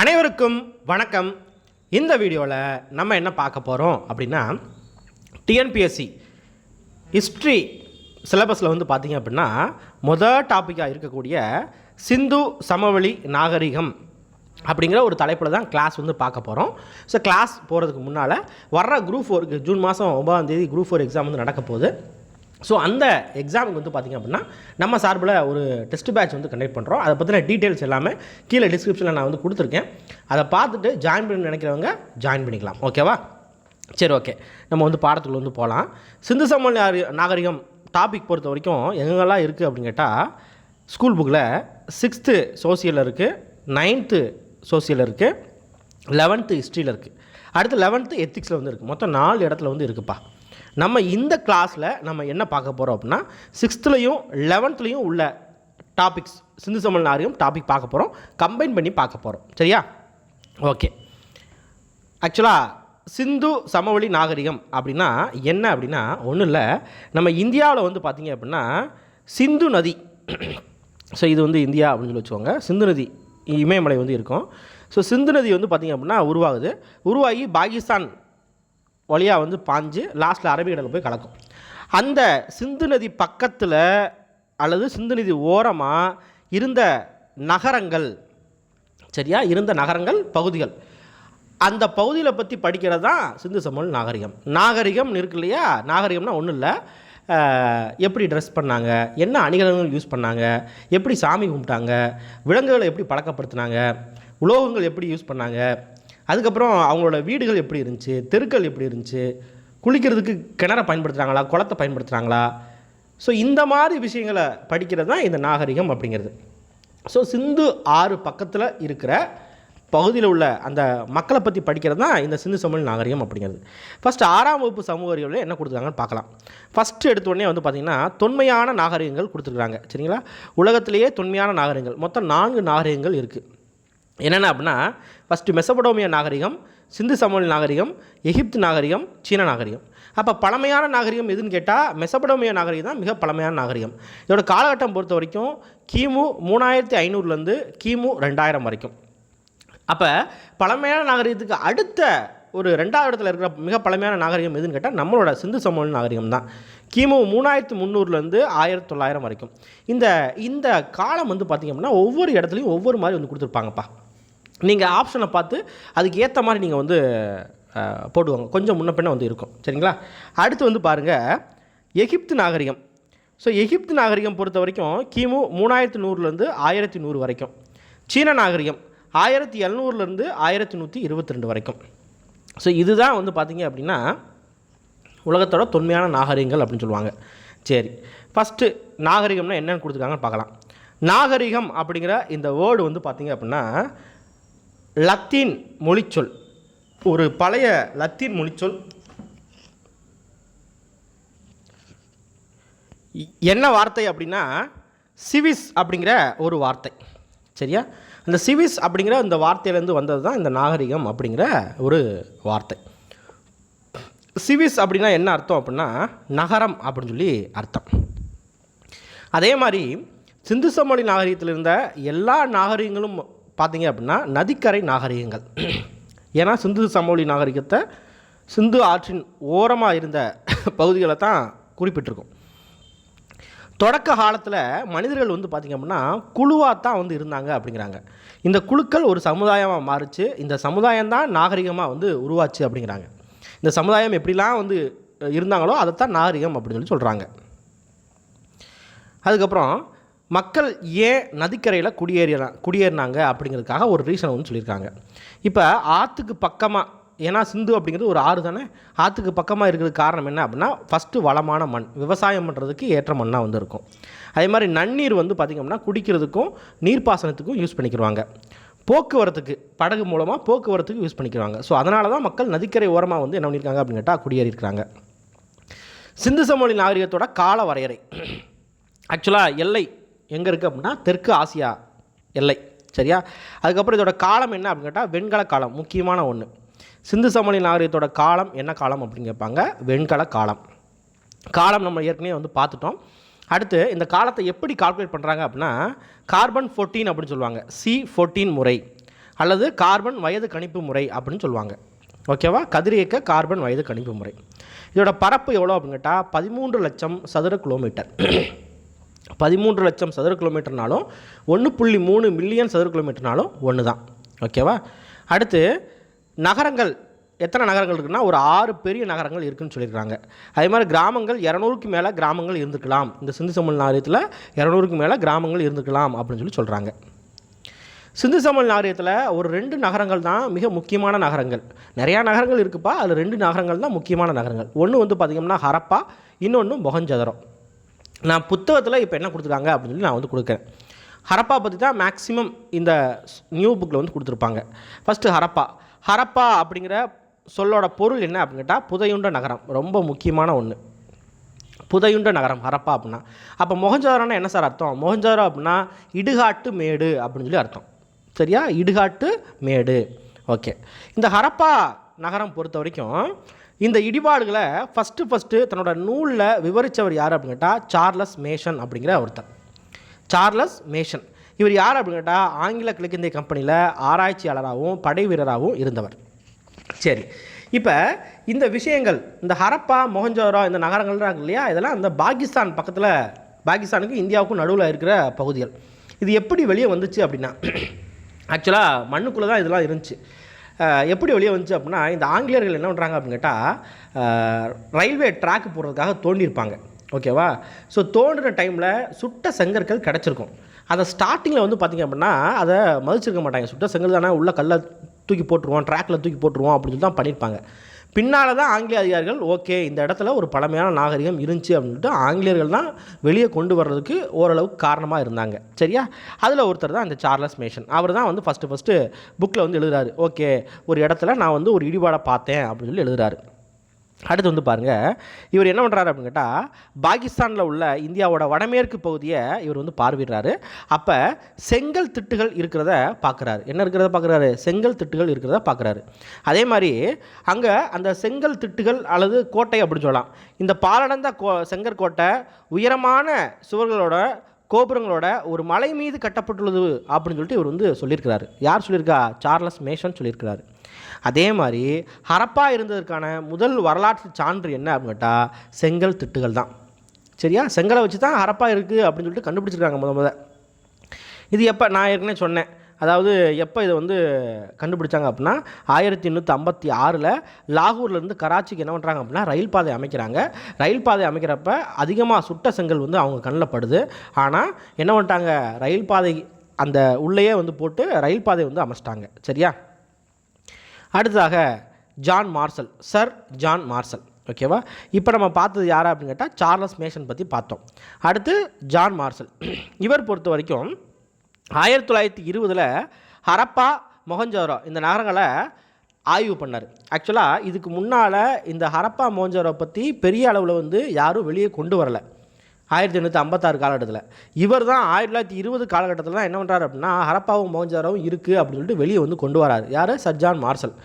அனைவருக்கும் வணக்கம். இந்த வீடியோவில் நம்ம என்ன பார்க்க போகிறோம் அப்படின்னா டிஎன்பிஎஸ்சி ஹிஸ்ட்ரி சிலபஸில் வந்து பார்த்தீங்க அப்படின்னா முதல் டாப்பிக்காக இருக்கக்கூடிய சிந்து சமவெளி நாகரிகம் அப்படிங்கிற ஒரு தலைப்பில் தான் கிளாஸ் வந்து பார்க்க போகிறோம் ஸோ கிளாஸ் போகிறதுக்கு முன்னால் வர்ற குரூப் ஃபோருக்கு ஜூன் மாதம் ஒன்பதாம் தேதி குரூப் ஃபோர் எக்ஸாம் வந்து நடக்க போகுது. ஸோ அந்த எக்ஸாமுக்கு வந்து பார்த்திங்க அப்படின்னா நம்ம சார்பில் ஒரு டெஸ்ட் பேட்ச் வந்து கண்டக்ட் பண்ணுறோம் அதை பற்றின டீட்டெயில்ஸ் எல்லாமே கீழே டிஸ்கிரிப்ஷனில் நான் வந்து கொடுத்துருக்கேன். அதை பார்த்துட்டு ஜாயின் பண்ணி நினைக்கிறவங்க ஜாயின் பண்ணிக்கலாம். ஓகேவா சரி ஓகே நம்ம வந்து பாடத்துக்குள்ள வந்து போகலாம் சிந்து சமூக நாகரி- நாகரிகம் டாபிக் பொறுத்த வரைக்கும் எங்கெங்கெல்லாம் இருக்குது அப்படின்னு கேட்டால் ஸ்கூல் புக்கில் சிக்ஸ்த்து சோசியலில் இருக்குது நைன்த்து சோசியலில் இருக்குது லெவன்த்து ஹிஸ்ட்ரியில் இருக்குது அடுத்து லெவன்த்து எத்திக்ஸில் வந்து இருக்குது மொத்தம் நாலு இடத்துல வந்து இருக்குப்பா. நம்ம இந்த கிளாஸில் நம்ம என்ன பார்க்க போகிறோம் அப்படின்னா சிக்ஸ்த்துலேயும் லெவன்த்துலேயும் உள்ள டாபிக்ஸ் சிந்து சமவெளி நாகரிகம் டாபிக் பார்க்க போகிறோம் கம்பைன் பண்ணி பார்க்க போகிறோம் சரியா? ஓகே ஆக்சுவலாக சிந்து சமவெளி நாகரிகம் அப்படின்னா என்ன அப்படின்னா ஒன்றும் இல்லை. நம்ம இந்தியாவில் வந்து பார்த்தீங்க அப்படின்னா சிந்து நதி. ஸோ இது வந்து இந்தியா அப்படின்னு சொல்லி வச்சுக்கோங்க. சிந்து நதி இமயமலை வந்து இருக்கும். ஸோ சிந்து நதி வந்து பார்த்திங்க அப்படின்னா உருவாகுது. உருவாகி பாகிஸ்தான் வழியாக வந்து பாஞ்சு லாஸ்ட்டில் அரபிக்கடலில் போய் கலக்கும். அந்த சிந்து நதி பக்கத்தில் அல்லது சிந்து நதி ஓரமாக இருந்த நகரங்கள் சரியா? இருந்த நகரங்கள் பகுதிகள். அந்த பகுதியில் பற்றி படிக்கிறது தான் சிந்து சமூக நாகரிகம். நாகரிகம் இருக்கு இல்லையா? நாகரிகம்னா ஒன்றும் இல்லை. எப்படி ட்ரெஸ் பண்ணாங்க? என்ன அணிகலன்கள் யூஸ் பண்ணாங்க? எப்படி சாமி கும்பிட்டாங்க? விலங்குகளை எப்படி பழக்கப்படுத்தினாங்க? உலோகங்கள் எப்படி யூஸ் பண்ணாங்க? அதுக்கப்புறம் அவங்களோட வீடுகள் எப்படி இருந்துச்சு? தெருக்கள் எப்படி இருந்துச்சு? குளிக்கிறதுக்கு கிணற பயன்படுத்துகிறாங்களா குளத்தை பயன்படுத்துகிறாங்களா ஸோ இந்த மாதிரி விஷயங்களை படிக்கிறது தான் இந்த நாகரிகம் அப்படிங்கிறது. ஸோ சிந்து ஆறு பக்கத்தில் இருக்கிற பகுதியில் உள்ள அந்த மக்களை பற்றி படிக்கிறது தான் இந்த சிந்து சமூக நாகரிகம் அப்படிங்கிறது. ஃபஸ்ட்டு ஆறாம் வகுப்பு சமூக அறிவியலில் என்ன கொடுத்துருக்காங்கன்னு பார்க்கலாம். ஃபஸ்ட்டு எடுத்த உடனே வந்து பார்த்திங்கன்னா தொன்மையான நாகரிகங்கள் கொடுத்துருக்குறாங்க சரிங்களா? உலகத்திலேயே தொன்மையான நாகரிகங்கள். மொத்தம் நான்கு நாகரிகங்கள் இருக்குது என்னென்ன அப்படின்னா ஃபஸ்ட்டு மெசபடோமிய நாகரிகம் சிந்து சமவெளி நாகரிகம் எகிப்து நாகரிகம் சீன நாகரிகம். அப்போ பழமையான நாகரிகம் எதுன்னு கேட்டால் மெசபடோமிய நாகரிகம் தான் மிக பழமையான நாகரிகம். இதோட காலகட்டம் பொறுத்த வரைக்கும் கிமு மூணாயிரத்தி ஐநூறுலேருந்து கிமு ரெண்டாயிரம் வரைக்கும். அப்போ பழமையான நாகரிகத்துக்கு அடுத்த ஒரு ரெண்டாவது இடத்துல இருக்கிற மிக பழமையான நாகரிகம் எதுன்னு கேட்டால் நம்மளோட சிந்து சமவெளி நாகரிகம் தான். கிமு மூணாயிரத்து முந்நூறுலேருந்து ஆயிரத்தி தொள்ளாயிரம் வரைக்கும். இந்த இந்த காலம் வந்து பார்த்திங்க அப்படின்னா ஒவ்வொரு இடத்துலையும் ஒவ்வொரு மாதிரி வந்து கொடுத்துருப்பாங்கப்பா. நீங்கள் ஆப்ஷனை பார்த்து அதுக்கு ஏற்ற மாதிரி நீங்கள் வந்து போடுவாங்க. கொஞ்சம் முன்ன பின்ன வந்து இருக்கும். சரிங்களா? அடுத்து வந்து பாருங்கள் எகிப்து நாகரிகம். ஸோ எகிப்து நாகரிகம் பொறுத்த வரைக்கும் கிமு மூணாயிரத்து நூறுலேருந்து ஆயிரத்தி நூறு வரைக்கும். சீன நாகரிகம் ஆயிரத்தி எழுநூறுலேருந்து ஆயிரத்தி நூற்றி இருபத்தி ரெண்டு வரைக்கும். ஸோ இதுதான் வந்து பார்த்திங்க அப்படின்னா உலகத்தோட தொன்மையான நாகரிகங்கள் அப்படின்னு சொல்லுவாங்க. சரி. ஃபஸ்ட்டு நாகரிகம்னா என்னென்னு கொடுத்துருக்காங்கன்னு பார்க்கலாம். நாகரிகம் அப்படிங்கிற இந்த வேர்டு வந்து பார்த்திங்க அப்படின்னா லத்தீன் மொழிச்சொல். ஒரு பழைய லத்தீன் மொழிச்சொல். என்ன வார்த்தை அப்படின்னா சிவிஸ் அப்படிங்கிற ஒரு வார்த்தை. சரியா? அந்த சிவிஸ் அப்படிங்கிற இந்த வார்த்தையிலேருந்து வந்தது தான் இந்த நாகரிகம் அப்படிங்கிற ஒரு வார்த்தை. சிவிஸ் அப்படின்னா என்ன அர்த்தம் அப்படின்னா நகரம் அப்படின்னு சொல்லி அர்த்தம். அதே மாதிரி சிந்து சமவெளி நாகரிகத்தில் இருந்த எல்லா நாகரிகங்களும் பார்த்தீங்க அப்படின்னா நதிக்கரை நாகரிகங்கள். ஏன்னா சிந்து சமவெளி நாகரிகத்தை சிந்து ஆற்றின் ஓரமாக இருந்த பகுதிகளை தான் குறிப்பிட்டிருக்கோம். தொடக்க காலத்தில் மனிதர்கள் வந்து பார்த்திங்க அப்படின்னா குழுவாக தான் வந்து இருந்தாங்க அப்படிங்கிறாங்க. இந்த குழுக்கள் ஒரு சமுதாயமாக மாறுச்சு. இந்த சமுதாயம் தான் நாகரிகமாக வந்து உருவாச்சு அப்படிங்கிறாங்க. இந்த சமுதாயம் எப்படிலாம் வந்து இருந்தாங்களோ அதைத்தான் நாகரிகம் அப்படின்னு சொல்லி சொல்கிறாங்க அதுக்கப்புறம் மக்கள் ஏன் நதிக்கரையில் குடியேறினா குடியேறினாங்க அப்படிங்கிறதுக்காக ஒரு ரீசன் வந்து சொல்லியிருக்காங்க. இப்போ ஆற்றுக்கு பக்கமாக ஏன்னா சிந்து அப்படிங்கிறது ஒரு ஆறு தானே? ஆற்றுக்கு பக்கமாக இருக்கிறதுக்கு காரணம் என்ன அப்படின்னா ஃபஸ்ட்டு வளமான மண் விவசாயம் பண்ணுறதுக்கு ஏற்ற மண்ணாக வந்து இருக்கும். அதே மாதிரி நன்னீர் வந்து பார்த்திங்க அப்படின்னா குடிக்கிறதுக்கும் நீர்ப்பாசனத்துக்கும் யூஸ் பண்ணிக்கிறாங்க போக்குவரத்துக்கு படகு மூலமாக போக்குவரத்துக்கு யூஸ் பண்ணிக்கிறாங்க ஸோ அதனால தான் மக்கள் நதிக்கரை ஓரமாக வந்து என்ன பண்ணியிருக்காங்க அப்படின்னு கேட்டால் குடியேறியிருக்கிறாங்க. சிந்து சமவெளி நாகரிகத்தோட கால வரையறை. ஆக்சுவலாக எல்லை எங்கே இருக்குது அப்படின்னா தெற்கு ஆசியா எல்லை சரியா? அதுக்கப்புறம் இதோட காலம் என்ன அப்படின்னு கேட்டால் வெண்கல காலம் முக்கியமான ஒன்று சிந்து சமணி நாகரிகத்தோட காலம் என்ன காலம் அப்படின்னு கேட்பாங்க? வெண்கல காலம். காலம் நம்ம ஏற்கனவே வந்து பார்த்துட்டோம். அடுத்து இந்த காலத்தை எப்படி கால்குலேட் பண்ணுறாங்க அப்படின்னா கார்பன் 14 அப்படின்னு சொல்லுவாங்க. சி 14 முறை அல்லது கார்பன் வயது கணிப்பு முறை அப்படின்னு சொல்லுவாங்க. ஓகேவா கதிரியக்க கார்பன் வயது கணிப்பு முறை. இதோட பரப்பு எவ்வளோ அப்படின்னு கேட்டால் பதிமூன்று லட்சம் சதுர கிலோமீட்டர் பதிமூன்று லட்சம் சதுர கிலோமீட்டர்னாலும் ஒன்று புள்ளி மூணு மில்லியன் சதுர கிலோமீட்டர்னாலும் ஒன்று தான் ஓகேவா? அடுத்து நகரங்கள். எத்தனை நகரங்கள் இருக்குன்னா ஒரு ஆறு பெரிய நகரங்கள் இருக்குதுன்னு சொல்லியிருக்காங்க. அதே மாதிரி கிராமங்கள் இரநூறுக்கு மேலே கிராமங்கள் இருந்துக்கலாம் இந்த சிந்து சமல் நாரியத்தில் இரநூறுக்கு மேலே கிராமங்கள் இருந்துக்கலாம் அப்படின்னு சொல்லி சொல்கிறாங்க சிந்து சமல் நாரியத்தில் ஒரு ரெண்டு நகரங்கள் தான் மிக முக்கியமான நகரங்கள். நிறையா நகரங்கள் இருக்குப்பா அதில் ரெண்டு நகரங்கள் தான் முக்கியமான நகரங்கள். ஒன்று வந்து பார்த்திங்கன்னா ஹரப்பா இன்னொன்று மொகஞ்சதரம். நான் புத்தகத்தில் இப்போ என்ன கொடுத்துருக்காங்க அப்படின்னு சொல்லி நான் வந்து கொடுக்குறேன். ஹரப்பா பற்றி தான் மேக்ஸிமம் இந்த நியூ புக்கில் வந்து கொடுத்துருப்பாங்க. ஃபஸ்ட்டு ஹரப்பா. ஹரப்பா அப்படிங்கிற சொல்லோட பொருள் என்ன அப்படின்னு கேட்டால் புதையுண்ட நகரம். ரொம்ப முக்கியமான ஒன்று புதையுண்ட நகரம் ஹரப்பா அப்படின்னா. அப்போ மொஹஞ்சதாரோன்னா என்ன சார் அர்த்தம்? மொஹஞ்சதாரோ அப்படின்னா இடுகாட்டு மேடு அப்படின்னு சொல்லி அர்த்தம். சரியா? இடுகாட்டு மேடு. ஓகே இந்த ஹரப்பா நகரம் பொறுத்த வரைக்கும் இந்த இடிபாடுகளை ஃபஸ்ட்டு ஃபஸ்ட்டு தன்னோட நூலில் விவரித்தவர் யார் அப்படின்னு கேட்டால் சார்லஸ் மேஷன் அப்படிங்கிற ஒருத்தர். Charles Masson. இவர் யார் அப்படின்னு கேட்டால் ஆங்கில கிழக்கிந்திய கம்பெனியில் ஆராய்ச்சியாளராகவும் படை வீரராகவும் இருந்தவர். சரி. இப்போ இந்த விஷயங்கள் இந்த ஹரப்பா மொஹஞ்சோரோ இந்த நகரங்கள்லாம் இல்லையா? இதெல்லாம் இந்த பாகிஸ்தான் பக்கத்தில் பாகிஸ்தானுக்கும் இந்தியாவுக்கும் நடுவில் இருக்கிற பகுதிகள். இது எப்படி வெளியே வந்துச்சு அப்படின்னா ஆக்சுவலாக மண்ணுக்குள்ளே தான் இதெல்லாம் இருந்துச்சு. எப்படி வெளியே வந்துச்சு அப்படின்னா இந்த ஆங்கிலேயர்கள் என்ன பண்ணுறாங்க அப்படின்னு கேட்டால் ரயில்வே ட்ராக் போடுறதுக்காக தோண்டியிருப்பாங்க. ஓகேவா ஸோ தோண்டின டைமில் சுட்ட செங்கற்கள் கிடச்சிருக்கும். அதை ஸ்டார்டிங்கில் வந்து பார்த்திங்க அப்படின்னா அதை மதிச்சிருக்க மாட்டாங்க. சுட்ட செங்கல் தானே உள்ள கல்லை தூக்கி போட்டுருவோம் ட்ராக்கில் தூக்கி போட்டுருவோம் அப்படின்னு சொல்லி தான் பண்ணியிருப்பாங்க. பின்னால் தான் ஆங்கிலேய அதிகாரிகள் ஓகே இந்த இடத்துல ஒரு பழமையான நாகரிகம் இருந்துச்சு அப்படின்ட்டு ஆங்கிலேயர்கள் தான் வெளியே கொண்டு வர்றதுக்கு ஓரளவுக்கு காரணமாக இருந்தாங்க. சரியா? அதில் ஒருத்தர் தான் இந்த சார்லஸ் மேஷன். அவர் தான் வந்து ஃபஸ்ட்டு ஃபஸ்ட்டு புக்கில் வந்து எழுதுறாரு. ஓகே ஒரு இடத்துல நான் வந்து ஒரு இடிபாடை பார்த்தேன் அப்படின்னு சொல்லி எழுதுறாரு. அடுத்து வந்து பாருங்கள் இவர் என்ன பண்ணுறாரு அப்படின்னு கேட்டால் பாகிஸ்தானில் உள்ள இந்தியாவோட வடமேற்கு பகுதியை இவர் வந்து பார்வையிடுறாரு. அப்போ செங்கல் திட்டுகள் இருக்கிறத பார்க்குறாரு என்ன இருக்கிறத பார்க்குறாரு செங்கல் திட்டுகள் இருக்கிறத பார்க்குறாரு அதே மாதிரி அங்கே அந்த செங்கல் திட்டுகள் அல்லது கோட்டை அப்படின்னு சொல்லலாம். இந்த பாலடந்த கோ செங்கற்கோட்டை உயரமான சுவர்களோட கோபுரங்களோட ஒரு மலை மீது கட்டப்பட்டுள்ளது அப்படின்னு சொல்லிட்டு இவர் வந்து சொல்லியிருக்கிறாரு. யார் சொல்லியிருக்கா? சார்லஸ் மேஷன் சொல்லியிருக்கிறாரு. அதே மாதிரி ஹரப்பா இருந்ததற்கான முதல் வரலாற்று சான்று என்ன அப்படின்னு கேட்டால் செங்கல் திட்டுகள் தான். சரியா? செங்கலை வச்சு தான் ஹரப்பா இருக்குது அப்படின்னு சொல்லிட்டு கண்டுபிடிச்சிருக்காங்க முத முத. இது எப்போ நான் ஏற்கனவே சொன்னேன். அதாவது எப்போ இதை வந்து கண்டுபிடிச்சாங்க அப்படின்னா ஆயிரத்தி எண்ணூற்றி ஐம்பத்தி ஆறில் லாகூர்லேருந்து கராச்சிக்கு என்ன பண்ணுறாங்க அப்படின்னா ரயில் பாதை அமைக்கிறாங்க. ரயில் பாதை அமைக்கிறப்ப அதிகமாக சுட்ட செங்கல் வந்து அவங்க கண்ணில் படுது. ஆனால் என்ன பண்ணிட்டாங்க? ரயில் பாதை அந்த உள்ளேயே வந்து போட்டு ரயில் பாதை வந்து அமைச்சிட்டாங்க. சரியா? அடுத்ததாக John Marshall sir John Marshall. ஓகேவா இப்போ நம்ம பார்த்தது யாரா அப்படின்னு கேட்டால் சார்லஸ் மேஷன் பற்றி பார்த்தோம். அடுத்து ஜான் மார்சல். இவர் பொறுத்த வரைக்கும் ஆயிரத்தி தொள்ளாயிரத்தி இருபதில் ஹரப்பா மொஹஞ்சோரோ இந்த நகரங்களை ஆய்வு பண்ணார். ஆக்சுவலாக இதுக்கு முன்னால் இந்த ஹரப்பா மொஹஞ்சோரோ பற்றி பெரிய அளவில் வந்து யாரும் வெளியே கொண்டு வரல. ஆயிரத்தி எண்ணூற்றி ஐம்பத்தாறு காலகட்டத்தில். இவர் தான் ஆயிரத்தி தொள்ளாயிரத்தி இருபது காலகட்டத்தில் தான் என்ன பண்ணுறாரு அப்படின்னா ஹரப்பாவும் மோகஞ்சாராவும் இருக்குது அப்படின்னு சொல்லிட்டு வெளியே வந்து கொண்டு வராரு. யார்? சர்ஜான் மார்சல்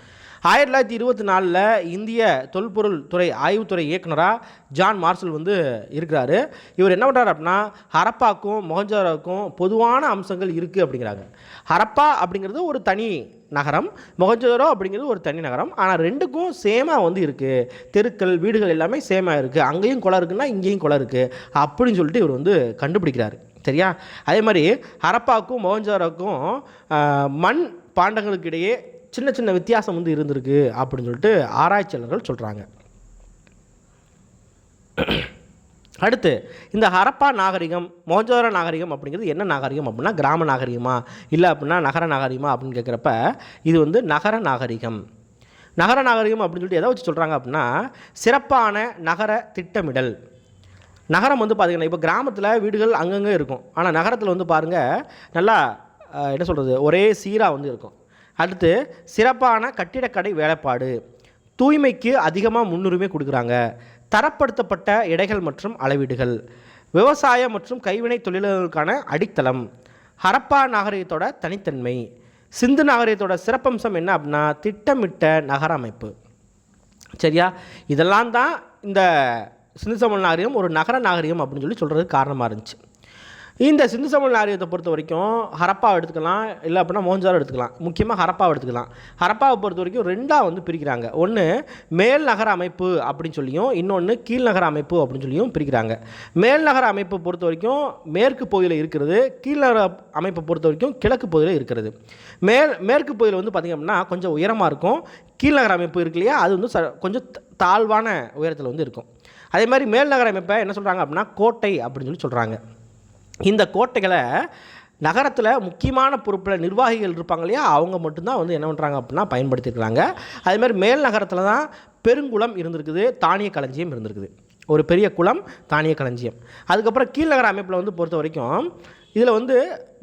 ஆயிரத்தி தொள்ளாயிரத்தி இருபத்தி நாலில் இந்திய தொல்பொருள் துறை ஆய்வுத்துறை இயக்குனராக ஜான் மார்சல் வந்து இருக்கிறாரு. இவர் என்ன பண்ணுறாரு அப்படின்னா ஹரப்பாக்கும் மொஹஞ்சாரோவுக்கும் பொதுவான அம்சங்கள் இருக்குது அப்படிங்கிறாங்க. ஹரப்பா அப்படிங்கிறது ஒரு தனி நகரம் மொகஞ்சதோரோ அப்படிங்கிறது ஒரு தனி நகரம். ஆனால் ரெண்டுக்கும் சேமாக வந்து இருக்குது தெருக்கள் வீடுகள் எல்லாமே சேமாக இருக்குது அங்கேயும் குளம் இருக்குன்னா இங்கேயும் குளம் இருக்குது அப்படின்னு சொல்லிட்டு இவர் வந்து கண்டுபிடிக்கிறாரு. சரியா? அதே மாதிரி ஹரப்பாக்கும் மொஹஞ்சதாரோக்கும் மண் பாண்டங்களுக்கு இடையே சின்ன சின்ன வித்தியாசம் வந்து இருந்திருக்கு அப்படின்னு சொல்லிட்டு ஆராய்ச்சியாளர்கள் சொல்கிறாங்க அடுத்து இந்த ஹரப்பா நாகரிகம் மோஜோர நாகரிகம் அப்படிங்கிறது என்ன நாகரிகம் அப்படின்னா கிராம நாகரிகமா? இல்லை அப்படின்னா நகர நாகரிகமா அப்படின்னு கேட்குறப்ப இது வந்து நகர நாகரிகம். நகர நாகரிகம் அப்படின்னு சொல்லிட்டு எதை வச்சு சொல்கிறாங்க அப்படின்னா சிறப்பான நகர திட்டமிடல். நகரம் வந்து பார்த்திங்கன்னா இப்போ கிராமத்தில் வீடுகள் அங்கங்கே இருக்கும். ஆனால் நகரத்தில் வந்து பாருங்கள் நல்லா என்ன சொல்கிறது ஒரே சீராக வந்து இருக்கும். அடுத்து சிறப்பான கட்டிடக்கடை வேலைப்பாடு. தூய்மைக்கு அதிகமாக முன்னுரிமை கொடுக்குறாங்க. தரப்படுத்தப்பட்ட எடைகள் மற்றும் அளவீடுகள் விவசாய மற்றும் கைவினை தொழில்களுக்கான அடித்தளம் ஹரப்பா நாகரிகத்தோட தனித்தன்மை சிந்து நாகரிகத்தோட சிறப்பம்சம் என்ன அப்படின்னா திட்டமிட்ட நகர அமைப்பு. சரியா? இதெல்லாம் தான் இந்த சிந்து சமண நாகரிகம் ஒரு நகர நாகரிகம் அப்படின்னு சொல்லி சொல்கிறதுக்கு காரணமாக இருந்துச்சு. இந்த சிந்து சமவெளி நாகரிகத்தை பொறுத்த வரைக்கும் ஹரப்பாவை எடுத்துக்கலாம் இல்லை அப்படின்னா மோஞ்சாரோ எடுத்துக்கலாம். முக்கியமாக ஹரப்பாவை எடுத்துக்கலாம். ஹரப்பாவை பொறுத்த வரைக்கும் ரெண்டாக வந்து பிரிக்கிறாங்க. ஒன்று மேல் நகர அமைப்பு அப்படின்னு சொல்லியும் இன்னொன்று கீழ்நகர அமைப்பு அப்படின்னு சொல்லியும் பிரிக்கிறாங்க. மேல் நகர அமைப்பு பொறுத்த வரைக்கும் மேற்கு பகுதியில் இருக்கிறது கீழ்நகர அமைப்பை பொறுத்த வரைக்கும் கிழக்கு பகுதியில் இருக்கிறது. மேல் மேற்கு பகுதியில் வந்து பார்த்திங்க அப்படின்னா கொஞ்சம் உயரமாக இருக்கும். கீழ்நகர அமைப்பு இருக்கு இல்லையா? அது வந்து ச- கொஞ்சம் தாழ்வான உயரத்தில் வந்து இருக்கும். அதே மாதிரி மேல் நகர அமைப்பை என்ன சொல்கிறாங்க அப்படின்னா கோட்டை அப்படின்னு சொல்லி சொல்கிறாங்க இந்த கோட்டைகளை நகரத்தில் முக்கியமான பொறுப்பில் நிர்வாகிகள் இருப்பாங்க இல்லையா? அவங்க மட்டும்தான் வந்து என்ன பண்ணுறாங்க அப்படின்னா பயன்படுத்தியிருக்கிறாங்க. அதேமாதிரி மேல் நகரத்தில் தான் பெருங்குளம் இருந்திருக்குது தானிய களஞ்சியம் இருந்திருக்குது. ஒரு பெரிய குளம் தானிய களஞ்சியம். அதுக்கப்புறம் கீழ்நகர அமைப்பில் வந்து பொறுத்த வரைக்கும் இதில் வந்து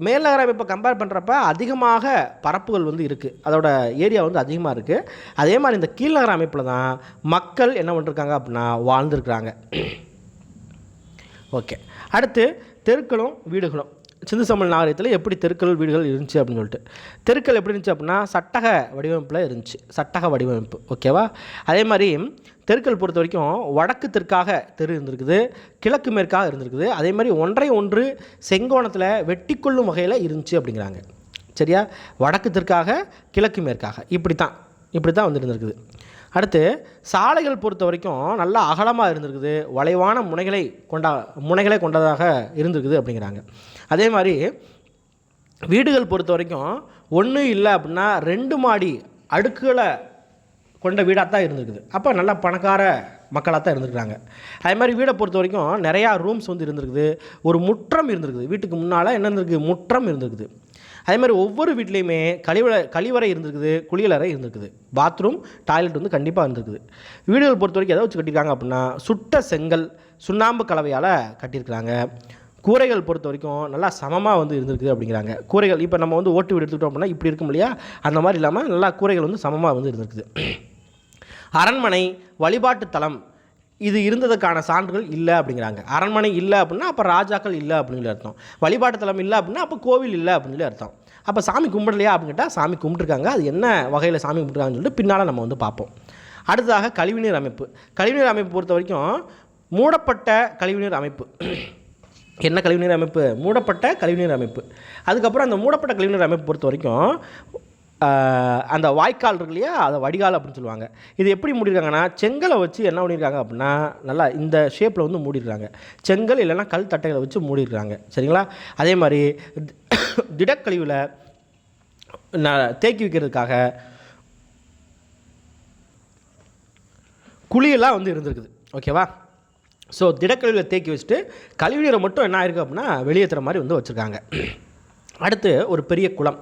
மேல்நகர அமைப்பை கம்பேர் பண்ணுறப்ப அதிகமாக பரப்புகள் வந்து இருக்குது அதோட ஏரியா வந்து அதிகமாக இருக்குது அதே மாதிரி இந்த கீழ்நகர அமைப்பில் தான் மக்கள் என்ன பண்ணிருக்காங்க அப்படின்னா வாழ்ந்துருக்குறாங்க. ஓகே அடுத்து தெருக்களும் வீடுகளும். சிந்து சமல் நாகரிகத்தில் எப்படி தெருக்கள் வீடுகள் இருந்துச்சு அப்படின்னு சொல்லிட்டு. தெருக்கள் எப்படி இருந்துச்சு அப்படின்னா சட்டக வடிவமைப்பில் இருந்துச்சு. சட்டக வடிவமைப்பு ஓகேவா அதே மாதிரி தெருக்கள் பொறுத்த வரைக்கும் வடக்கு தெற்காக தெரு இருந்திருக்குது கிழக்கு மேற்காக இருந்திருக்குது. அதே மாதிரி ஒன்றை ஒன்று செங்கோணத்தில் வெட்டிக்கொள்ளும் வகையில் இருந்துச்சு அப்படிங்கிறாங்க. சரியா? வடக்கு தெற்காக கிழக்கு மேற்காக. இப்படி தான் இப்படி தான் வந்துருந்துருக்குது அடுத்து சாலைகள் பொறுத்த வரைக்கும் நல்லா அகலமாக இருந்திருக்குது. வளைவான முனைகளை கொண்டா முனைகளை கொண்டதாக இருந்திருக்குது அப்படிங்கிறாங்க. அதே மாதிரி வீடுகள் பொறுத்த வரைக்கும் ஒன்று இல்லை அப்படின்னா ரெண்டு மாடி அடுக்குகளை கொண்ட வீடாக தான் இருந்திருக்குது. அப்போ நல்லா பணக்கார மக்களாக தான் இருந்திருக்காங்க அதே மாதிரி வீடை பொறுத்த வரைக்கும் நிறையா ரூம்ஸ் வந்து இருந்திருக்குது. ஒரு முற்றம் இருந்திருக்குது. வீட்டுக்கு முன்னால் என்ன இருந்திருக்கு? முற்றம் இருந்திருக்குது. அதே மாதிரி ஒவ்வொரு வீட்லேயுமே கழிவறை கழிவறை இருந்திருக்குது குளியலறை இருந்திருக்குது. பாத்ரூம் டாய்லெட் வந்து கண்டிப்பாக இருந்திருக்குது. வீடுகள் பொறுத்த வரைக்கும் எதை வச்சு கட்டியிருக்காங்க அப்படின்னா சுட்ட செங்கல் சுண்ணாம்பு கலவையால் கட்டியிருக்கிறாங்க. கூரைகள் பொறுத்த வரைக்கும் நல்லா சமமாக வந்து இருந்திருக்குது அப்படிங்கிறாங்க. கூரைகள் இப்போ நம்ம வந்து ஓட்டு வீடு எடுத்துக்கிட்டோம் அப்படின்னா இப்படி இருக்கும் இல்லையா? அந்த மாதிரி இல்லாமல் நல்லா கூரைகள் வந்து சமமாக வந்து இருந்திருக்குது. அரண்மனை வழிபாட்டு தலம் இது இருந்ததுக்கான சான்றுகள் இல்லை அப்படிங்கிறாங்க. அரண்மனை இல்லை அப்படின்னா அப்போ ராஜாக்கள் இல்லை அப்படின்னு சொல்லி அர்த்தம். வழிபாட்டு தலம் இல்லை அப்படின்னா அப்போ கோவில் இல்லை அப்படின்னு சொல்லி அர்த்தம். அப்போ சாமி கும்பிடலையா அப்படின்னு கேட்டால் சாமி கும்பிட்டுருக்காங்க. அது என்ன வகையில் சாமி கும்பிட்டுருக்காங்கன்னு சொல்லிட்டு பின்னால் நம்ம வந்து பார்ப்போம். அடுத்ததாக கழிவுநீர் அமைப்பு. கழிவுநீர் அமைப்பு பொறுத்த வரைக்கும் மூடப்பட்ட கழிவுநீர் அமைப்பு. என்ன கழிவுநீர் அமைப்பு? மூடப்பட்ட கழிவுநீர் அமைப்பு. அதுக்கப்புறம் அந்த மூடப்பட்ட கழிவுநீர் அமைப்பு பொறுத்த வரைக்கும் அந்த வாய்க்கால் இருக்கு இல்லையா? அதை வடிகால் அப்படின்னு சொல்லுவாங்க. இது எப்படி மூடிருக்காங்கன்னா செங்கலை வச்சு என்ன பண்ணியிருக்காங்க அப்படின்னா நல்லா இந்த ஷேப்பில் வந்து மூடிருக்காங்க செங்கல் இல்லைன்னா கல் தட்டைகளை வச்சு மூடிருக்காங்க சரிங்களா? அதே மாதிரி திடக்கழிவில் நான் தேக்கி வைக்கிறதுக்காக குழியெல்லாம் வந்து இருந்திருக்குது. ஓகேவா ஸோ திடக்கழிவில் தேக்கி வச்சுட்டு கழிவுநீரை மட்டும் என்ன ஆயிருக்கு அப்படின்னா வெளியேற்றுற மாதிரி வந்து வச்சுருக்காங்க. அடுத்து ஒரு பெரிய குளம்.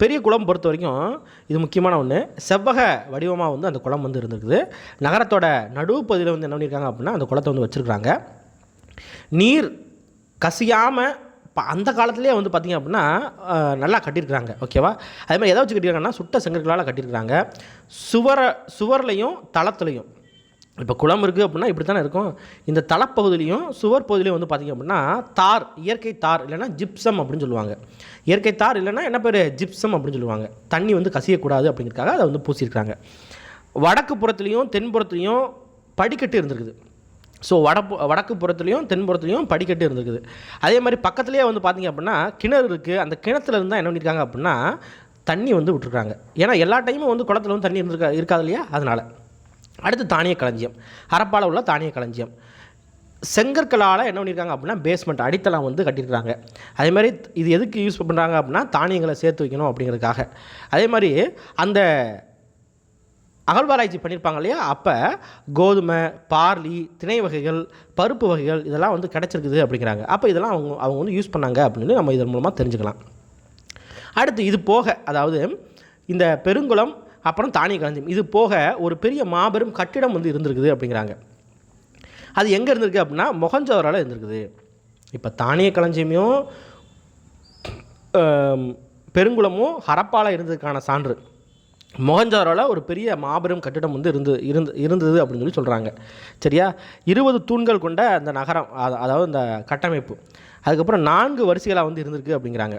பெரிய குளம் பொறுத்த வரைக்கும் இது முக்கியமான ஒன்று செவ்வக வடிவமாக வந்து அந்த குளம் வந்து இருந்திருக்குது. நகரத்தோட நடுப்பகுதியில் வந்து என்ன பண்ணியிருக்காங்க அப்படின்னா அந்த குளத்தை வந்து வச்சுருக்குறாங்க. நீர் கசியாமல் இப்போ அந்த காலத்துலேயே வந்து பார்த்திங்க அப்படின்னா நல்லா கட்டியிருக்கிறாங்க. ஓகேவா? அதே மாதிரி எதை வச்சு கட்டியிருக்காங்கன்னா சுட்ட செங்கற்களால் கட்டியிருக்கிறாங்க. சுவரை சுவர்லையும் தளத்துலையும். இப்போ குளம் இருக்குது அப்படின்னா இப்படி தானே இருக்கும். இந்த தலைப்பகுதியிலையும் சுவர் பகுதியிலையும் வந்து பார்த்திங்க அப்படின்னா தார் இயற்கை தார் இல்லைன்னா ஜிப்சம் அப்படின்னு சொல்லுவாங்க. இயற்கை தார் இல்லைன்னா என்ன பேர்? ஜிப்சம் அப்படின்னு சொல்லுவாங்க. தண்ணி வந்து கசியக்கூடாது அப்படிங்கிறதுக்காக அதை வந்து பூசியிருக்காங்க வடக்கு புறத்துலேயும் தென்புறத்துலேயும் படிக்கட்டு இருந்திருக்குது. ஸோ வடப்பு வடக்கு புறத்துலேயும் தென்புறத்துலேயும் படிக்கட்டு இருந்திருக்குது. அதே மாதிரி பக்கத்துலேயே வந்து பார்த்திங்க அப்படின்னா கிணறு இருக்குது அந்த கிணத்துல இருந்தால் என்ன பண்ணியிருக்காங்க அப்படின்னா தண்ணி வந்து விட்டுருக்காங்க ஏன்னா எல்லா டைமும் வந்து குளத்துல வந்து தண்ணி இருந்திருக்கா இருக்காது இல்லையா? அதனால். அடுத்து தானிய களஞ்சியம். ஹரப்பாவில் உள்ள தானிய களஞ்சியம். செங்கற்களால் என்ன பண்ணியிருக்காங்க அப்படின்னா பேஸ்மெண்ட் அடித்தளம் வந்து கட்டியிருக்காங்க அதே மாதிரி இது எதுக்கு யூஸ் பண்ணுறாங்க அப்படின்னா தானியங்களை சேர்த்து வைக்கணும் அப்படிங்கிறதுக்காக. அதே மாதிரி அந்த அகழ்வாராய்ச்சி பண்ணியிருப்பாங்க இல்லையா? அப்போ கோதுமை பார்லி திணை வகைகள் பருப்பு வகைகள் இதெல்லாம் வந்து கிடச்சிருக்குது அப்படிங்கிறாங்க. அப்போ இதெல்லாம் அவங்க அவங்க வந்து யூஸ் பண்ணாங்க அப்படின்னு நம்ம இதன் மூலமாக தெரிஞ்சுக்கலாம். அடுத்து இது போக அதாவது இந்த பெருங்குளம் அப்புறம் தானிய களஞ்சியம் இது போக ஒரு பெரிய மாபெரும் கட்டிடம் வந்து இருந்திருக்குது அப்படிங்கிறாங்க. அது எங்கே இருந்திருக்கு அப்படின்னா மொகஞ்சோரால் இருந்திருக்குது. இப்போ தானிய களஞ்சியமும் பெருங்குளமும் ஹரப்பால இருந்ததுக்கான சான்று. மொகஞ்சாரோவில் ஒரு பெரிய மாபெரும் கட்டிடம் வந்து இருந்து இருந்து இருந்தது அப்படின்னு சொல்லி சொல்கிறாங்க சரியா? இருபது தூண்கள் கொண்ட அந்த நகரம் அதாவது இந்த கட்டமைப்பு. அதுக்கப்புறம் நான்கு வரிசைகளாக வந்து இருந்திருக்கு அப்படிங்கிறாங்க.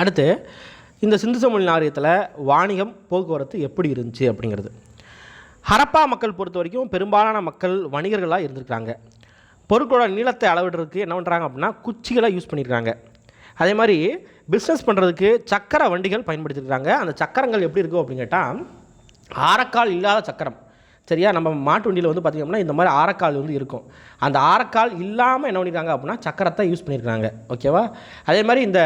அடுத்து இந்த சிந்து சமவெளி நாகரிகத்தில் வாணிகம் போக்குவரத்து எப்படி இருந்துச்சு அப்படிங்கிறது. ஹரப்பா மக்கள் பொறுத்த வரைக்கும் பெரும்பாலான மக்கள் வணிகர்களாக இருந்திருக்காங்க பொருட்களோட நீளத்தை அளவிடுறதுக்கு என்ன பண்ணுறாங்க அப்படின்னா குச்சிகளை யூஸ் பண்ணியிருக்காங்க அதே மாதிரி பிஸ்னஸ் பண்ணுறதுக்கு சக்கர வண்டிகள் பயன்படுத்தியிருக்காங்க அந்த சக்கரங்கள் எப்படி இருக்கும் அப்படின்னு கேட்டால் ஆரக்கால் இல்லாத சக்கரம். சரியா? நம்ம மாட்டு வண்டியில் வந்து பார்த்திங்கன்னா இந்த மாதிரி ஆரக்கால் வந்து இருக்கும். அந்த ஆரக்கால் இல்லாமல் என்ன பண்ணியிருக்காங்க அப்படின்னா சக்கரத்தை யூஸ் பண்ணியிருக்காங்க ஓகேவா அதே மாதிரி இந்த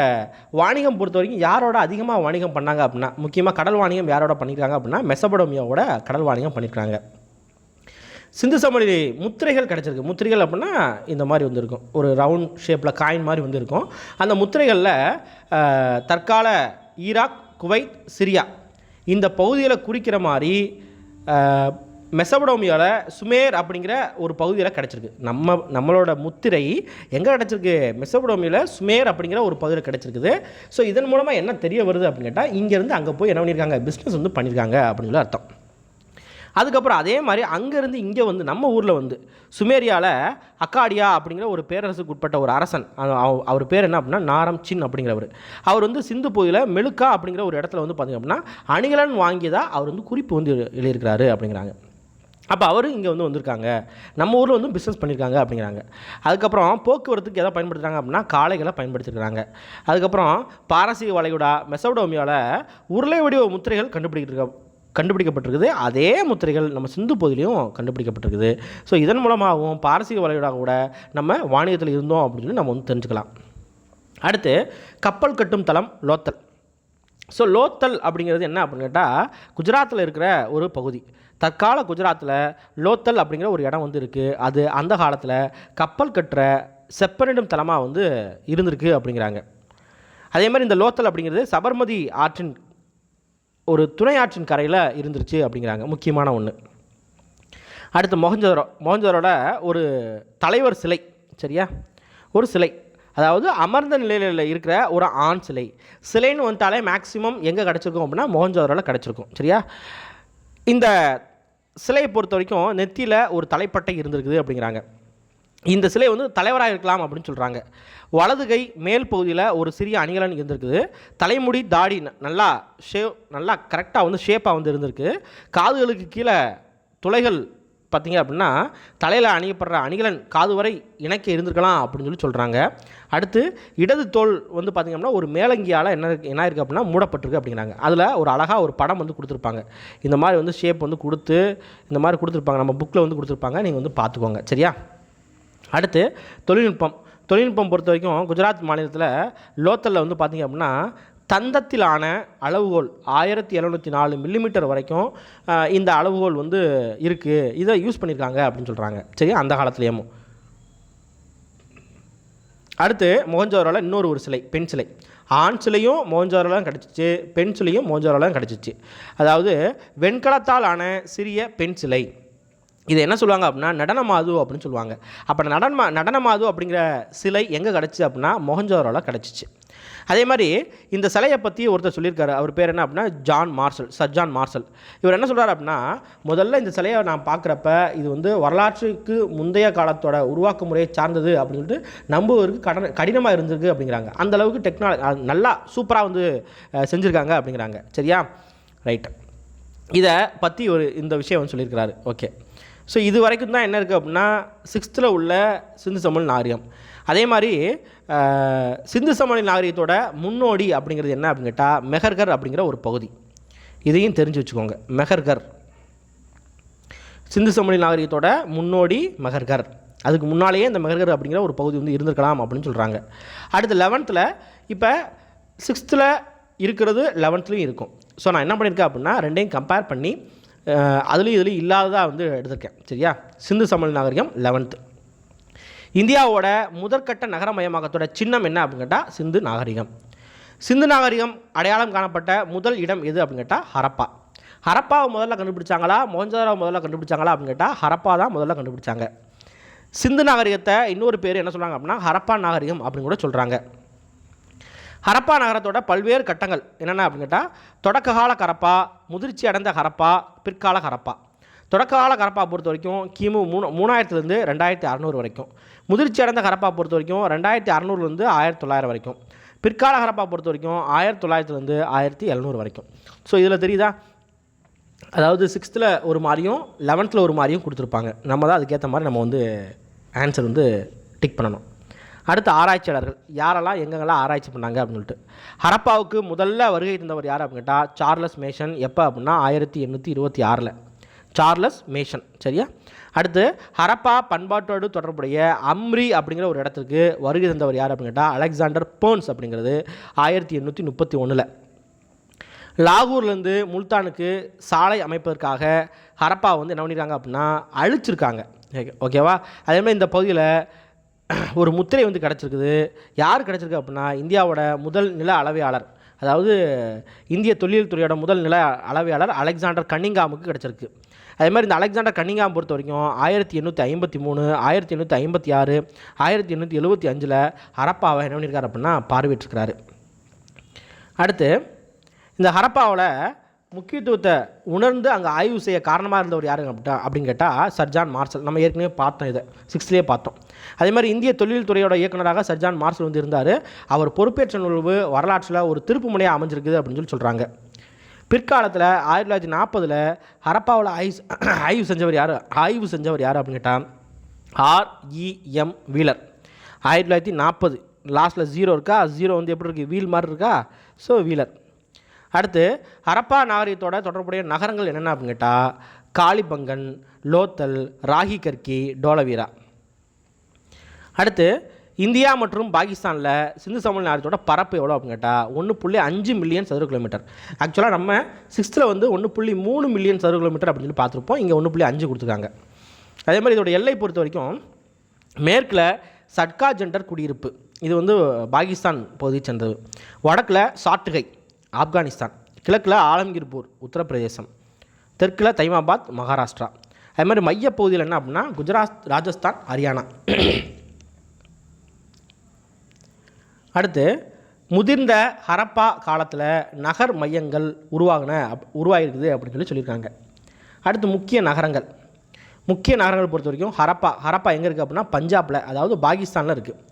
வாணிகம் பொறுத்த வரைக்கும் யாரோட அதிகமாக வாணிகம் பண்ணாங்க அப்படின்னா முக்கியமாக கடல் வாணிகம் யாரோட பண்ணியிருக்காங்க அப்படின்னா மெசபடோமியாவோட கடல் வாணிகம் பண்ணியிருக்காங்க சிந்து சமவெளி முத்திரைகள் கிடச்சிருக்கு. முத்திரைகள் அப்படின்னா இந்த மாதிரி வந்திருக்கும். ஒரு ரவுண்ட் ஷேப்பில் காயின் மாதிரி வந்திருக்கும். அந்த முத்திரைகளில் தற்கால ஈராக் குவைத் சிரியா இந்த பகுதிகளை குறிக்கிற மாதிரி அஹ், மெசபடோமியாவில் சுமேர் அப்படிங்கிற ஒரு பகுதியில் கிடச்சிருக்கு. நம்ம நம்மளோட முத்திரை எங்கே கிடச்சிருக்கு? மெசபடோமியாவில் சுமேர் அப்படிங்கிற ஒரு பகுதியில் கிடச்சிருக்குது. ஸோ இதன் மூலமாக என்ன தெரிய வருது அப்படின்னு கேட்டால் இங்கேருந்து அங்கே போய் என்ன பண்ணியிருக்காங்க பிஸ்னஸ் வந்து பண்ணியிருக்காங்க அப்படின்னு அர்த்தம். அதுக்கப்புறம் அதே மாதிரி அங்கேருந்து இங்கே வந்து நம்ம ஊரில் வந்து சுமேரியாவில் அக்காடியா அப்படிங்கிற ஒரு பேரரசுக்கு உட்பட்ட ஒரு அரசன் அவ- அவர் பேர் என்ன அப்படின்னா நாரம் சின் அப்படிங்கிறவர். அவர் வந்து சிந்து பகுதியில் மெழுக்கா அப்படிங்கிற ஒரு இடத்துல வந்து பார்த்திங்க அப்படின்னா அணிகலன் வாங்கியதாக அவர் வந்து குறிப்பு வந்து எழுதியிருக்கிறாரு அப்படிங்கிறாங்க. அப்போ அவரும் இங்கே வந்து வந்திருக்காங்க. நம்ம ஊரில் வந்து பிஸ்னஸ் பண்ணியிருக்காங்க அப்படிங்கிறாங்க. அதுக்கப்புறம் போக்குவரத்துக்கு எதை பயன்படுத்துகிறாங்க அப்படின்னா காளைகளை பயன்படுத்திருக்கிறாங்க அதுக்கப்புறம் பாரசீக வளைகுடா மெசோடோமியாவில் உருளை வடிவ முத்திரைகள் கண்டுபிடிக்க கண்டுபிடிக்கப்பட்டிருக்குது. அதே முத்திரைகள் நம்ம சிந்து பகுதியிலையும் கண்டுபிடிக்கப்பட்டிருக்குது. ஸோ இதன் மூலமாகவும் பாரசீக வளைகுடா கூட நம்ம வாணிகத்தில் இருந்தோம் அப்படின்னு நம்ம வந்து தெரிஞ்சுக்கலாம். அடுத்து கப்பல் கட்டும் தளம் லோத்தல். ஸோ லோத்தல் அப்படிங்கிறது என்ன அப்படின்னு கேட்டால் குஜராத்தில் இருக்கிற ஒரு பகுதி. தற்கால குஜராத்தில் லோத்தல் அப்படிங்கிற ஒரு இடம் வந்து இருக்குது அது அந்த காலத்தில் கப்பல் கட்டுற செப்பனிடும் தலமாக வந்து இருந்திருக்கு அப்படிங்கிறாங்க. அதே மாதிரி இந்த லோத்தல் அப்படிங்கிறது சபர்மதி ஆற்றின் ஒரு துணை ஆற்றின் கரையில் இருந்துருச்சு அப்படிங்கிறாங்க. முக்கியமான ஒன்று அடுத்து மொஹஞ்சதரோ மொஹஞ்சதரோட ஒரு தலைவர் சிலை சரியா? ஒரு சிலை. அதாவது அமர்ந்த நிலையில் இருக்கிற ஒரு ஆண் சிலை. சிலைன்னு வந்துட்டாலே மேக்ஸிமம் எங்கே கிடச்சிருக்கும் அப்படின்னா மொஹஞ்சதரோவில் கிடச்சிருக்கும் சரியா? இந்த சிலையை பொறுத்த வரைக்கும் நெத்தியில் ஒரு தலைப்பட்டை இருந்திருக்குது அப்படிங்கிறாங்க. இந்த சிலை வந்து தலைவராக இருக்கலாம் அப்படின்னு சொல்கிறாங்க வலது கை மேல் பகுதியில் ஒரு சிறிய அணிகலன் இருந்திருக்குது. தலைமுடி தாடி ந- நல்லா ஷேவ் நல்லா கரெக்டாக வந்து ஷேப்பாக வந்து இருந்திருக்கு. காதுகளுக்கு கீழே துளைகள் பார்த்தீங்க அப்படின்னா தலையில் அணியப்படுற அணிகலன் காது வரை இணைக்க இருந்திருக்கலாம் அப்படின்னு சொல்லி சொல்கிறாங்க அடுத்து இடது தோல் வந்து பார்த்திங்க அப்படின்னா ஒரு மேலங்கியால் என்ன என்ன இருக்குது அப்படின்னா மூடப்பட்டிருக்கு அப்படிங்கிறாங்க. அதில் ஒரு அழகாக ஒரு படம் வந்து கொடுத்துருப்பாங்க. இந்த மாதிரி வந்து ஷேப் வந்து கொடுத்து இந்த மாதிரி கொடுத்துருப்பாங்க. நம்ம புக்கில் வந்து கொடுத்துருப்பாங்க. நீங்கள் வந்து பார்த்துக்கோங்க. சரியா? அடுத்து தொழில்நுட்பம். தொழில்நுட்பம் பொறுத்த வரைக்கும் குஜராத் மாநிலத்தில் லோத்தலில் வந்து பார்த்திங்க அப்படின்னா தந்தத்திலான அளவுகோல் ஆயிரத்தி எழுநூற்றி நாலு மில்லிமீட்டர் வரைக்கும் இந்த அளவுகோல் வந்து இருக்குது இதை யூஸ் பண்ணியிருக்காங்க அப்படின்னு சொல்கிறாங்க சரி அந்த காலத்துலேயும். அடுத்து மோகஞ்சோரோவில் இன்னொரு ஒரு சிலை பெண் சிலை. ஆண் சிலையும் மோஞ்சோரெல்லாம் கிடச்சிச்சு பெண் சிலையும் மோஞ்சோரெல்லாம் கிடச்சிச்சு. அதாவது வெண்கலத்தால் ஆன சிறிய பெண் சிலை. இது என்ன சொல்லுவாங்க அப்படின்னா நடனமாது அப்படின்னு சொல்லுவாங்க. அப்போ நடனமா நடனமாது அப்படிங்கிற சிலை எங்கே கிடச்சிச்சு அப்படின்னா மொஹஞ்சோரோவில் கிடச்சிச்சு. அதே மாதிரி இந்த சிலையை பற்றி ஒருத்தர் சொல்லியிருக்காரு. அவர் பேர் என்ன அப்படின்னா John Marshall sir John Marshall. இவர் என்ன சொல்கிறார் அப்படின்னா முதல்ல இந்த சிலையை நான் பார்க்குறப்ப இது வந்து வரலாற்றுக்கு முந்தைய காலத்தோட உருவாக்க முறையை சார்ந்தது அப்படின்னு சொல்லிட்டு நம்புவதற்கு கடன் கடினமாக இருந்திருக்கு அப்படிங்கிறாங்க. அந்த அளவுக்கு டெக்னாலஜி நல்லா சூப்பராக வந்து செஞ்சுருக்காங்க அப்படிங்கிறாங்க. சரியா? ரைட் இதை பற்றி ஒரு இந்த விஷயம் வந்து சொல்லியிருக்கிறாரு. ஓகே ஸோ இது வரைக்கும் தான் என்ன இருக்குது அப்படின்னா சிக்ஸ்த்தில் உள்ள சிந்து தமிழ் நாரியம் அதே மாதிரி சிந்து சமணி நாகரிகத்தோட முன்னோடி அப்படிங்கிறது என்ன அப்படின்னு கேட்டால் மெஹர்கர் அப்படிங்கிற ஒரு பகுதி. இதையும் தெரிஞ்சு வச்சுக்கோங்க. மெஹர்கர். சிந்து சமணி நாகரிகத்தோட முன்னோடி மெஹர்கர். அதுக்கு முன்னாலேயே இந்த மெஹர்கர் அப்படிங்கிற ஒரு பகுதி வந்து இருந்திருக்கலாம் அப்படின்னு சொல்கிறாங்க அடுத்து லெவன்த்தில் இப்போ சிக்ஸ்த்தில் இருக்கிறது லெவன்த்துலேயும் இருக்கும். ஸோ நான் என்ன பண்ணியிருக்கேன் அப்படின்னா ரெண்டையும் கம்பேர் பண்ணி அதுலேயும் இதுலேயும் இல்லாததாக வந்து எடுத்திருக்கேன். சரியா? சிந்து சமணி நாகரிகம் லெவன்த்து இந்தியாவோட முதற்கட்ட நகரமயமாக்கத்தோட சின்னம் என்ன அப்படின்னு கேட்டால் சிந்து நாகரிகம். சிந்து நாகரிகம் அடையாளம் காணப்பட்ட முதல் இடம் எது அப்படின்னு கேட்டால் ஹரப்பா. ஹரப்பாவை முதல்ல கண்டுபிடிச்சாங்களா? மோஞ்சதாராவை முதல்ல கண்டுபிடிச்சாங்களா அப்படின்னு கேட்டால் ஹரப்பா தான் முதல்ல கண்டுபிடிச்சாங்க. சிந்து நாகரிகத்தை இன்னொரு பேர் என்ன சொல்கிறாங்க அப்படின்னா ஹரப்பா நாகரிகம் அப்படின்னு கூட சொல்கிறாங்க ஹரப்பா நகரத்தோட பல்வேறு கட்டங்கள் என்னென்ன அப்படின்னு கேட்டால் தொடக்ககால ஹரப்பா முதிர்ச்சி அடைந்த ஹரப்பா பிற்கால ஹரப்பா தொடக்கால கரப்பா பொறுத்த வரைக்கும் கிமு மூணு மூணாயிரத்துலேருந்து ரெண்டாயிரத்தி அறநூறு வரைக்கும். முதிர்ச்சி அடைந்த ஹரப்பா பொறுத்த வரைக்கும் ரெண்டாயிரத்தி அறநூறுலேருந்து ஆயிரத்தி தொள்ளாயிரம் வரைக்கும். பிற்கால ஹரப்பா பொறுத்த வரைக்கும் ஆயிரத்தி தொள்ளாயிரத்துலேருந்து ஆயிரத்தி எழுநூறு வரைக்கும். ஸோ இதில் தெரியுதா? அதாவது சிக்ஸ்த்தில் ஒரு மாதிரியும் லெவன்த்தில் ஒரு மாதிரியும் கொடுத்துருப்பாங்க. நம்ம தான் அதுக்கேற்ற மாதிரி நம்ம வந்து ஆன்சர் வந்து டிக் பண்ணணும். அடுத்து ஆராய்ச்சியாளர்கள். யாரெல்லாம் எங்கெங்கெல்லாம் ஆராய்ச்சி பண்ணாங்க அப்படின்னு சொல்லிட்டு. ஹரப்பாவுக்கு முதல்ல வருகை தந்தவர் யார் அப்படின்னு கேட்டால் சார்லஸ் மேஷன். எப்போ அப்படின்னா ஆயிரத்தி எண்ணூற்றி இருபத்தி ஆறில். சார்லஸ் மேஷன் சரியா? அடுத்து ஹரப்பா பண்பாட்டோடு தொடர்புடைய அம்ரி அப்படிங்கிற ஒரு இடத்துக்கு வருகை தந்தவர் யார் அப்படின்னு கேட்டால் அலெக்சாண்டர் போன்ஸ் அப்படிங்கிறது ஆயிரத்தி எண்ணூற்றி முப்பத்தி ஒன்றில் லாகூர்லேருந்து முல்தானுக்கு சாலை அமைப்பதற்காக ஹரப்பா வந்து என்ன பண்ணியிருக்காங்க அப்படின்னா அழிச்சிருக்காங்க. ஓகே ஓகேவா? அதே மாதிரி இந்த பகுதியில் ஒரு முத்திரை வந்து கிடச்சிருக்குது. யார் கிடச்சிருக்கு அப்படின்னா இந்தியாவோட முதல் நில அளவையாளர் அதாவது இந்திய தொழில் துறையோட முதல் நில அளவையாளர் அலெக்சாண்டர் கன்னிங்காமுக்கு கிடச்சிருக்கு. அதே மாதிரி இந்த அலெக்சாண்டர் கன்னிங்காம் பொறுத்த வரைக்கும் ஆயிரத்தி எண்ணூற்றி ஐம்பத்தி மூணு ஆயிரத்தி எண்ணூற்றி ஐம்பத்தி ஆறு ஆயிரத்தி எண்ணூற்றி எழுபத்தி அஞ்சில் ஹரப்பாவை என்ன பண்ணியிருக்காரு அப்படின்னா பார்வையிட்டிருக்கிறாரு. அடுத்து இந்த ஹரப்பாவில் முக்கியத்துவத்தை உணர்ந்து அங்கே ஆய்வு செய்ய காரணமாக இருந்தவர் யாருங்க அப்படின்னா அப்படின்னு கேட்டால் சர்ஜான் மார்சல் நம்ம ஏற்கனவே பார்த்தோம் இதை சிக்ஸ்த்லேயே பார்த்தோம். அதே மாதிரி இந்திய தொழில்துறையோட இயக்குநராக இயக்குனராக சர்ஜான் மார்சல் வந்து இருந்தார். அவர் பொறுப்பேற்ற நுழைவு வரலாற்றில் ஒரு திருப்பு முனையாக அமைஞ்சிருக்குது அப்படின்னு சொல்லி சொல்கிறாங்க பிற்காலத்தில் ஆயிரத்தி தொள்ளாயிரத்தி நாற்பதில் ஹரப்பாவில் ஆய்வு ஆய்வு செஞ்சவர் யார்? ஆய்வு செஞ்சவர் யார் அப்படின்னு கேட்டால் ஆர்இஎம் வீலர். ஆயிரத்தி தொள்ளாயிரத்தி நாற்பது. லாஸ்ட்டில் ஜீரோ இருக்கா? ஜீரோ வந்து எப்படி இருக்குது வீல் மாதிரி இருக்கா? So wheeler. அடுத்து ஹரப்பா நாகரிகத்தோட தொடர்புடைய நகரங்கள் என்னென்ன அப்படின்னு கேட்டால் காளிபங்கன் லோத்தல் ராகி கர்கி டோலவீரா. அடுத்து இந்தியா மற்றும் பாகிஸ்தானில் சிந்து சமவெளி நாகரிகத்தோட பரப்பு எவ்வளோ அப்படின்னு கேட்டால் ஒன்று புள்ளி அஞ்சு மில்லியன் சதுர கிலோமீட்டர் ஆக்சுவலாக நம்ம சிக்ஸ்த்தில் வந்து ஒன்று புள்ளி மூணு மில்லியன் சதுர கிலோமீட்டர் அப்படின்னு சொல்லி பார்த்துருப்போம். இங்கே ஒன்று புள்ளி அஞ்சு கொடுத்துருக்காங்க. அதே மாதிரி இதோட எல்லை பொறுத்த வரைக்கும் மேற்கில் சட்கா ஜெண்டர் குடியிருப்பு. இது வந்து பாகிஸ்தான் பகுதியை சேர்ந்தது. வடக்கில் சாட்டுகை ஆப்கானிஸ்தான். கிழக்கில் ஆலம்கீர்பூர் உத்தரப்பிரதேசம். தெற்கில் தைமாபாத் மகாராஷ்டிரா. அதே மாதிரி மையப்பகுதியில் என்ன அப்படின்னா குஜராத் ராஜஸ்தான் ஹரியானா. அடுத்து முதிர்ந்த ஹரப்பா காலத்தில் நகர் மையங்கள் உருவாகின அப் உருவாகிருக்குது அப்படின்னு சொல்லி சொல்லியிருக்காங்க. அடுத்து முக்கிய நகரங்கள். முக்கிய நகரங்கள் பொறுத்த வரைக்கும் ஹரப்பா ஹரப்பா எங்கே இருக்குது அப்படின்னா பஞ்சாபில் அதாவது பாகிஸ்தானில் இருக்குது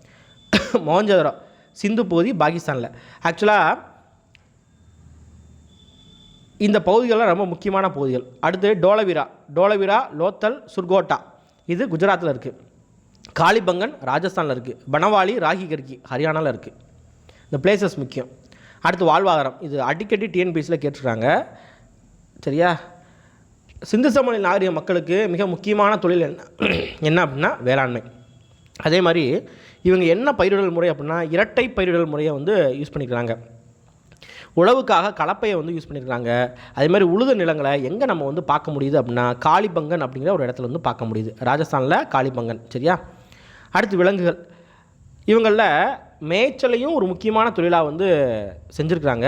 மோஞ்சதரோ சிந்து பகுதி பாகிஸ்தானில். ஆக்சுவலாக இந்த பகுதிகள்லாம் ரொம்ப முக்கியமான பகுதிகள். அடுத்து டோலவிரா டோலவிரா லோத்தல் சுர்கோட்டா. இது குஜராத்தில் இருக்குது காளிபங்கன் ராஜஸ்தானில் இருக்குது பனவாலி ராகி கர்கி ஹரியானாவில் இருக்குது இந்த பிளேசஸ் முக்கியம். அடுத்து வாழ்வாதாரம். இது அடிக்கடி டிஎன்பிஎஸ்சியில் கேட்டிருக்காங்க. சரியா? சிந்து சமவெளி நாகரிக மக்களுக்கு மிக முக்கியமான தொழில் என்ன? என்ன அப்படின்னா வேளாண்மை. அதே மாதிரி இவங்க என்ன பயிரிடல் முறை அப்படின்னா இரட்டை பயிரிடல் முறையை வந்து யூஸ் பண்ணிக்கிறாங்க. உழவுக்காக கலப்பையை வந்து யூஸ் பண்ணியிருக்காங்க அதே மாதிரி உழுத நிலங்களை எங்கே நம்ம வந்து பார்க்க முடியுது அப்படின்னா காளிபங்கன் அப்படிங்கிற ஒரு இடத்துல வந்து பார்க்க முடியுது. ராஜஸ்தானில் காளிபங்கன். சரியா? அடுத்து விலங்குகள். இவங்களில் மேய்ச்சலையும் ஒரு முக்கியமான தொழிலாக வந்து செஞ்சுருக்குறாங்க.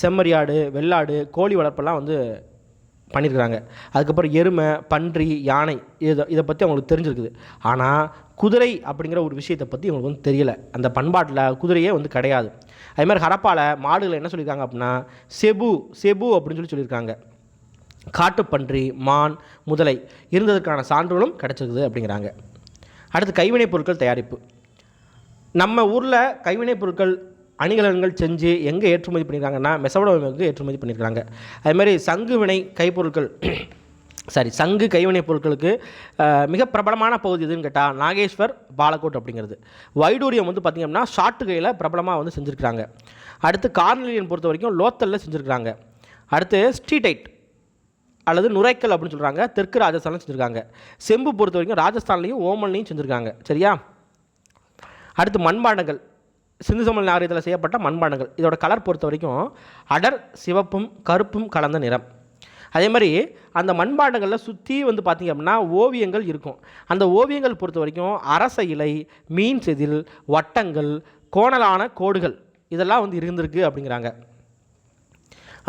செம்மறியாடு வெள்ளாடு கோழி வளர்ப்பெல்லாம் வந்து பண்ணியிருக்கிறாங்க அதுக்கப்புறம் எருமை பன்றி யானை இதை இதை பற்றி அவங்களுக்கு தெரிஞ்சிருக்குது. ஆனால் குதிரை அப்படிங்கிற ஒரு விஷயத்தை பற்றி இவங்களுக்கு வந்து தெரியலை. அந்த பண்பாட்டில் குதிரையே வந்து கிடையாது. அதேமாதிரி ஹரப்பாவில் மாடுகளை என்ன சொல்லியிருக்காங்க அப்படின்னா செபு செபு அப்படின்னு சொல்லி சொல்லியிருக்காங்க. காட்டுப்பன்றி மான் முதலை இருந்ததற்கான சான்றுகளும் கிடச்சிருக்குது அப்படிங்கிறாங்க. அடுத்து கைவினைப் பொருட்கள் தயாரிப்பு. நம்ம ஊரில் கைவினைப் பொருட்கள் அணிகலன்கள் செஞ்சு எங்கே ஏற்றுமதி பண்ணியிருக்காங்கன்னா மெசபடோமியாவுக்கு ஏற்றுமதி பண்ணியிருக்காங்க அதுமாதிரி சங்கு வினை கைப்பொருட்கள் சாரி சங்கு கைவினைப் பொருட்களுக்கு மிக பிரபலமான பகுதி எதுன்னு கேட்டால் நாகேஸ்வர் பாலக்கோட் அப்படிங்கிறது. வைடூரியம் வந்து பார்த்திங்க அப்படின்னா ஷாட்டு கையில் பிரபலமாக வந்து செஞ்சுருக்கிறாங்க. அடுத்து கார்னலியன் பொறுத்த வரைக்கும் லோத்தலில் செஞ்சுருக்கிறாங்க. அடுத்து ஸ்ட்ரீடைட் அல்லது நுரைக்கல் அப்படின்னு சொல்கிறாங்க தெற்கு ராஜஸ்தானில் செஞ்சுருக்காங்க. செம்பு பொறுத்த வரைக்கும் ராஜஸ்தான்லேயும் ஓமன்லையும் செஞ்சுருக்காங்க. சரியா? அடுத்து மண்பாண்டங்கள். சிந்து சமல் நாகரிகத்தில் செய்யப்பட்ட மண்பாண்டங்கள். இதோட கலர் பொறுத்த வரைக்கும் அடர் சிவப்பும் கருப்பும் கலந்த நிறம். அதே மாதிரி அந்த மண்பாண்டங்களில் சுற்றி வந்து பார்த்திங்க அப்படின்னா ஓவியங்கள் இருக்கும். அந்த ஓவியங்கள் பொறுத்த வரைக்கும் அரச இலை மீன் செதில் வட்டங்கள் கோணலான கோடுகள் இதெல்லாம் வந்து இருந்திருக்கு அப்படிங்கிறாங்க.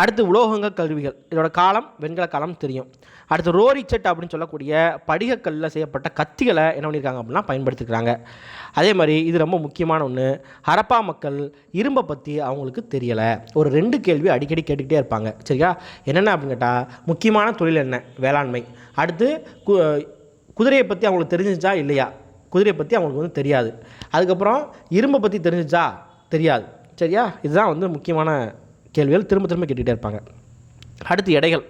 அடுத்து உலோகங்க கருவிகள். இதோட காலம் வெண்கல காலம் தெரியும். அடுத்து ரோரிச்செட் அப்படின்னு சொல்லக்கூடிய படிகக்கல்லில் செய்யப்பட்ட கத்திகளை என்ன பண்ணியிருக்காங்க அப்படின்னா பயன்படுத்திக்கிறாங்க அதே மாதிரி இது ரொம்ப முக்கியமான ஒன்று ஹரப்பா மக்கள் இரும்பை பற்றி அவங்களுக்கு தெரியலை. ஒரு ரெண்டு கேள்வி அடிக்கடி கேட்டுக்கிட்டே இருப்பாங்க. சரியா? என்னென்ன அப்படின்னு கேட்டால் முக்கியமான தொழில் என்ன? வேளாண்மை. அடுத்து கு குதிரையை பற்றி அவங்களுக்கு தெரிஞ்சிச்சா இல்லையா? குதிரையை பற்றி அவங்களுக்கு வந்து தெரியாது. அதுக்கப்புறம் இரும்பை பற்றி தெரிஞ்சிச்சா தெரியாது. சரியா? இதுதான் வந்து முக்கியமான கேள்விகள் திரும்ப திரும்ப கேட்டுகிட்டே இருப்பாங்க. அடுத்து எடைகள்.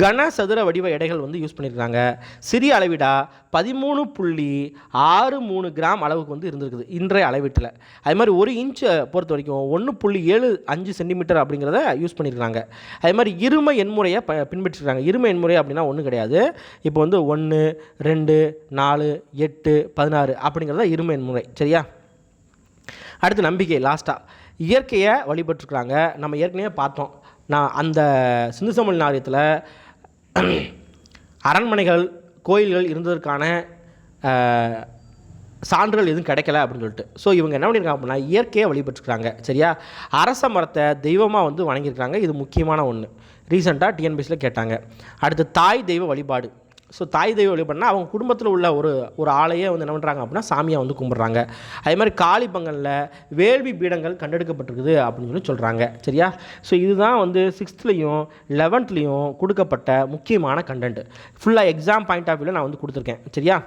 கன சதுர வடிவ எடைகள் வந்து யூஸ் பண்ணியிருக்காங்க சிறிய அளவீடாக பதிமூணு புள்ளி ஆறு மூணு கிராம் அளவுக்கு வந்து இருந்திருக்குது இன்றைய அளவீட்டில். அதே மாதிரி ஒரு இன்ச்சை பொறுத்த வரைக்கும் ஒன்று புள்ளி ஏழு அஞ்சு சென்டிமீட்டர் அப்படிங்கிறத யூஸ் பண்ணியிருக்காங்க அதே மாதிரி இரும எண்முறையை ப பின்பற்றிருக்காங்க. இரும எண்முறை அப்படின்னா ஒன்றும் கிடையாது. இப்போ வந்து ஒன்று ரெண்டு நாலு எட்டு பதினாறு அப்படிங்கிறத இரும எண்முறை. சரியா? அடுத்து நம்பிக்கை லாஸ்ட்டாக இயற்கையை வழிபட்டுருக்குறாங்க. நம்ம ஏற்கனவே பார்த்தோம். நான் அந்த சிந்து சமவெளி நாரியத்தில் அரண்மனைகள் கோயில்கள் இருந்ததற்கான சான்றுகள் எதுவும் கிடைக்கல அப்படின்னு சொல்லிட்டு. ஸோ இவங்க என்ன பண்ணியிருக்காங்க அப்படின்னா இயற்கையை வழிபட்டுருக்காங்க சரியா? அரச மரத்தை தெய்வமாக வந்து வணங்கியிருக்காங்க இது முக்கியமான ஒன்று ரீசெண்டாக டிஎன்பிஎஸ்சியில் கேட்டாங்க. அடுத்து தாய் தெய்வ வழிபாடு. ஸோ தாய் தெய்வ வழிபடனா அவங்க குடும்பத்தில் உள்ள ஒரு ஒரு ஆளையே வந்து என்ன பண்ணுறாங்க அப்படின்னா சாமியை வந்து கும்பிட்றாங்க. அதே மாதிரி காளி பங்கனில் வேள்வி பீடங்கள் கண்டெடுக்கப்பட்டிருக்குது அப்படின்னு சொல்லி சொல்கிறாங்க சரியா? ஸோ இதுதான் வந்து சிக்ஸ்த்லேயும் லெவன்த்லேயும் கொடுக்கப்பட்ட முக்கியமான கண்டென்ட் ஃபுல்லாக எக்ஸாம் பாயிண்ட் ஆஃப் வியூவில் நான் வந்து கொடுத்துருக்கேன். சரியா?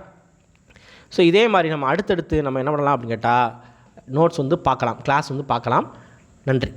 ஸோ இதே மாதிரி நம்ம அடுத்தடுத்து நம்ம என்ன பண்ணலாம் அப்படின்னு கேட்டால் நோட்ஸ் வந்து பார்க்கலாம். கிளாஸ் வந்து பார்க்கலாம். நன்றி.